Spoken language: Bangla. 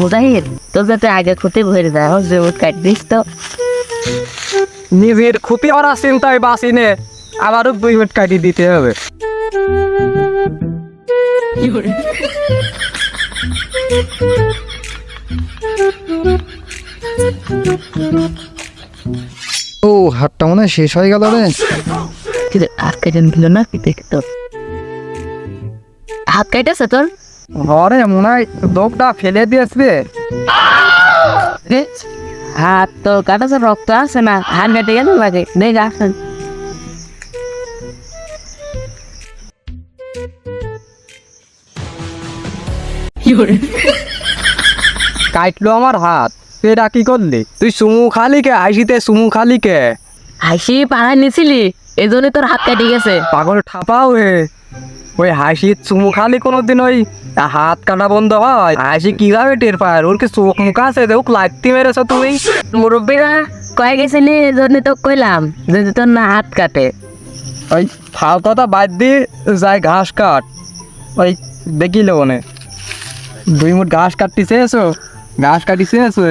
মুজাহির তোর যাতে আগে ক্ষতি ভরে যায় হোক তো। ক্ষতি করার চিন্তায় বাঁচি নে আবারও দুই মিনিট কাটিয়ে দিতে হবে। ও হাতটা মনে হয় শেষ হয়ে গেল রে। কেটে নিল না কি দেখতো? হাত কাইটেছে তোর? ঘরে মনে হয় দোকটা ফেলে দিয়েছে। হাত তো কাটাছে রক্ত আছে না হাত কেটে গেল লাগে দেখ আসেন কাটলো আমার হাত। তুই এটা কি করলি? তুই সুমু খালি কে? হাসিতে সুমু খালি কে? হাসি পাড়ায় নিছিলি? এই জন্য তোর হাত কেটে গেছে। পাগল ঠাপাও হে। ওই হাসি চুমু খালি কোনোদিন ওই হাত কাটা বন্ধ হয়। হাসি কীভাবে টের পায়? ওর কি চোখ মুখ আছে? দেখ লাগতি মেরেছ তুই মুরব্বীরা কয়ে গেছিলি জন্য তো কইলাম যদি তোর না হাত কাটে। ওই ফাল কথা বাদ দিয়ে যাই ঘাস কাট। ওই দেখিল মনে। দুই মুঠ ঘাস কাটতিছে এসো ঘাস কাটিছে এসো